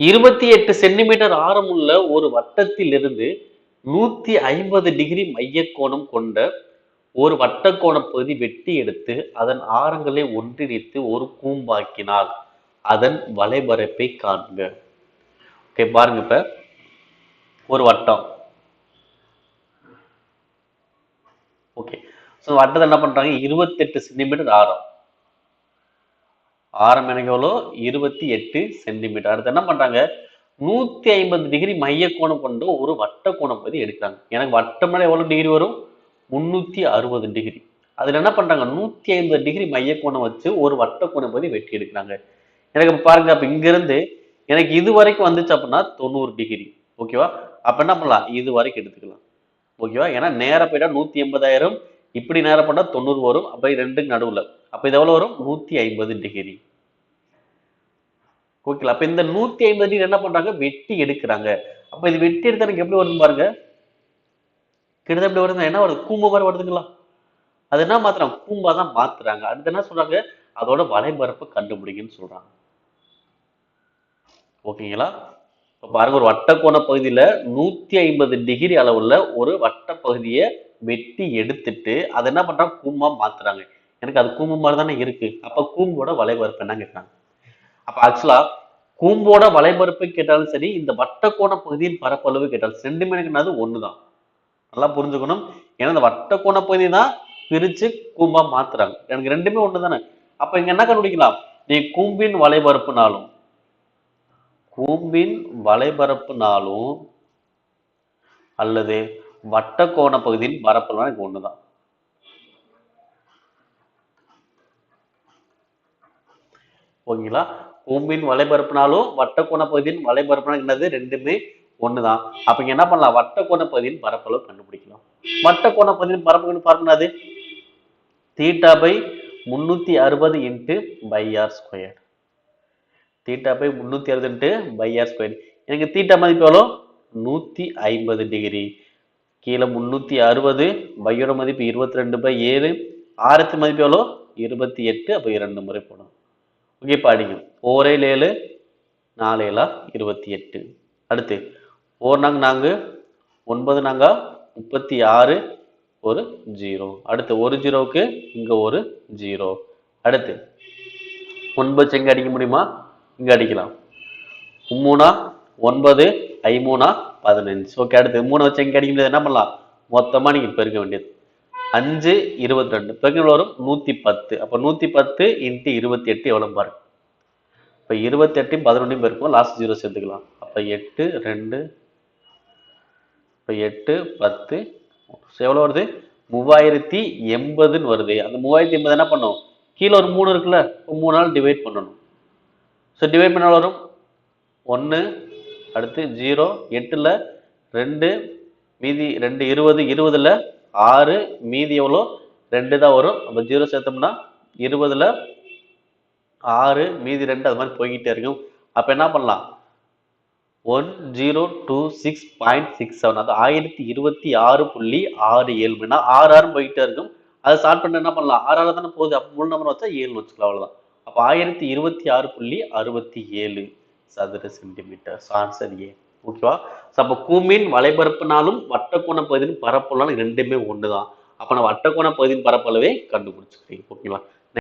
இருபத்தி எட்டு சென்டிமீட்டர் ஆரமுள்ள ஒரு வட்டத்திலிருந்து நூத்தி ஐம்பது டிகிரி மையக்கோணம் கொண்ட ஒரு வட்டக்கோண பகுதி வெட்டி எடுத்து அதன் ஆரங்களை ஒன்றிணைத்து ஒரு கூம்பாக்கினால் அதன் வலைபரப்பை காண்க. ஓகே பாருங்க இப்ப. ஒரு வட்டம். ஓகே ஸோ வட்டத்தை என்ன பண்றாங்க? இருபத்தெட்டு சென்டிமீட்டர் ஆரம். ஆரம் எனக்கு எவ்வளோ? இருபத்தி எட்டு சென்டிமீட்டர். அடுத்து என்ன பண்ணுறாங்க நூற்றி ஐம்பது டிகிரி மைய கோணம் கொண்டு ஒரு வட்ட கோணம் பற்றி எடுக்கிறாங்க. எனக்கு வட்டம்னா எவ்வளோ டிகிரி வரும்? முந்நூற்றி அறுபது டிகிரி. அதில் என்ன பண்ணுறாங்க நூற்றி ஐம்பது டிகிரி மைய கோணம் வச்சு ஒரு வட்ட கோணம் பற்றி வெட்டி எடுக்கிறாங்க. எனக்கு பாருங்க அப்போ இங்கேருந்து எனக்கு இது வரைக்கும் வந்துச்சு அப்படின்னா தொண்ணூறு டிகிரி. ஓகேவா அப்போ என்ன பண்ணலாம்? இது வரைக்கும் எடுத்துக்கலாம். ஓகேவா ஏன்னா நேரம் போயிட்டா நூற்றி எண்பதாயிரம் இப்படி நேரம் பண்ணால் தொண்ணூறு வரும். அப்போ ரெண்டுக்கு நடுவில். அப்போ இது எவ்வளோ வரும்? நூத்தி ஐம்பது டிகிரி ஓகே அப்போ இந்த நூத்தி ஐம்பது டிகிரி என்ன பண்றாங்க? வெட்டி எடுக்கிறாங்க. அப்போ இது வெட்டி எடுத்தால் எனக்கு எப்படி வருது பாருங்க. கிட்டத்தட்ட எப்படி வருது என்ன வருது? கூம்பு மாதிரி வருதுங்களா? அது என்ன மாத்துறாங்க? கூம்பா தான் மாத்துறாங்க. அடுத்து என்ன சொல்றாங்க? அதோட வலைபரப்பு கண்டுபிடிங்கன்னு சொல்றாங்க. ஓகேங்களா இப்போ பாருங்க ஒரு வட்டக்கோண பகுதியில நூத்தி ஐம்பது டிகிரி அளவில் ஒரு வட்ட பகுதியை வெட்டி எடுத்துட்டு அதை என்ன பண்றாங்க? கூம்பா மாத்துறாங்க. எனக்கு அது கூம்பு மாதிரி தானே இருக்கு. அப்ப கூம்போட வலைபரப்பு என்ன கேட்கறாங்க? அப்ப ஆக்சுவலா கூம்போட வலைபரப்பு கேட்டாலும் சரி இந்த வட்டக்கோண பகுதியின் பரப்பளவு கேட்டாலும் சென்டிமீட்டர்னாது ஒண்ணுதான். நல்லா புரிஞ்சுக்கணும். ஏன்னா இந்த வட்டக்கோண பகுதி தான் பிரிச்சு கூம்பா மாத்துறாங்க. எனக்கு ரெண்டுமே ஒண்ணு தானே அப்ப இங்க என்ன கண்டுபிடிக்கலாம்? நீ கூம்பின் வலைபரப்புனாலும் கூம்பின் வலைபரப்புனாலும் அல்லது வட்டக்கோண பகுதியின் பரப்பளவு எனக்கு ஒண்ணுதான். ஓகேங்களா பூமியின் வலைபரப்புனாலும் வட்டக்கோண பகுதியின் வலைபரப்புனா என்னது? ரெண்டுமே ஒண்ணுதான். அப்ப இங்க என்ன பண்ணலாம்? வட்டக்கோண பகுதியின் பரப்பளவு கண்டுபிடிக்கலாம். வட்டக்கோண பகுதியின் பரப்பு பார்க்கணும் தீட்டா பை முன்னூத்தி அறுபது into pi R square theta pi முன்னூத்தி அறுபது இன்ட்டு பை ஆர் ஸ்கொயர் எனக்கு தீட்டா மதிப்பு எவ்வளோ நூத்தி ஐம்பது டிகிரி. கீழே முன்னூத்தி அறுபது பையோட மதிப்பு இருபத்தி ரெண்டு பை ஏழு. ஆரத்து மதிப்பு எவ்வளோ இருபத்தி எட்டு. அப்போ இரண்டு முறை போடும் ஓகே பாடிங்க ஓரேல் ஏழு நாலு ஏழா இருபத்தி எட்டு அடுத்து ஓர் நாங்க நான்கு ஒன்பது நாங்க முப்பத்தி ஆறு ஒரு ஜீரோ. அடுத்து ஒரு ஜீரோவுக்கு இங்க ஒரு ஜீரோ. அடுத்து ஒன்பது எங்க அடிக்க முடியுமா? இங்க அடிக்கலாம். மூணா ஒன்பது ஐமூணா பதினஞ்சு. ஓகே அடுத்து மூணு வச்சு எங்க அடிக்க முடியாது என்ன பண்ணலாம்? மொத்தமா நீங்க பெருக்க வேண்டியது. அஞ்சு இருபத்தி ரெண்டு பெருக்க வரும் நூற்றி பத்து அப்போ நூற்றி பத்து இன்ட்டு இருபத்தி எட்டு எவ்வளோ பாருங்க. இப்போ இருபத்தி எட்டையும் பதினொன்றையும் பெருக்கும் லாஸ்ட் ஜீரோ சேர்த்துக்கலாம். அப்போ எட்டு ரெண்டு இப்போ எட்டு பத்து. எவ்வளோ வருது? மூவாயிரத்தி எண்பதுன்னு வருது. அந்த மூவாயிரத்தி எண்பது என்ன பண்ணும்? கீழே ஒரு மூணு இருக்குல்ல? இப்போ மூணு நாள் டிவைட் பண்ணணும். ஸோ டிவைட் பண்ணால் வரும் ஒன்று அடுத்து ஜீரோ எட்டில் ரெண்டு மீதி ரெண்டு இருபது இருபதில் ஆறு மீதி எவ்வளோ? ரெண்டு தான் வரும். அப்போ ஜீரோ சேர்த்தோம்னா இருபதில் ஆறு மீதி ரெண்டு அது மாதிரி போய்கிட்டே இருக்கும். அப்போ என்ன பண்ணலாம்? One zero two six point six seven. அது ஆயிரத்தி இருபத்தி ஆறு புள்ளி ஆறு ஏழு மணி ஆறு ஆறு போய்கிட்டே இருக்கும். அதை ஸ்டார்ட் பண்ண என்ன பண்ணலாம்? ஆறு ஆறு தானே போகுது. அப்போ முழு நம்பர் வச்சா ஏழு வச்சுக்கலாம் அவ்வளோதான் அப்போ ஆயிரத்தி இருபத்தி ஆறு புள்ளி அறுபத்தி ஏழு சதுர சென்டிமீட்டர் ஆன்சர் ஏ ஓகேவா ஸோ அப்போ கூமின் வலைபரப்புனாலும் வட்டக்கோண பகுதியின் பரப்பளவு ரெண்டுமே ஒன்று தான் அப்போ நான் வட்டக்கோண பகுதியின் பரப்பளவே கண்டுபிடிச்சிக்கிறீங்க ஓகேங்களா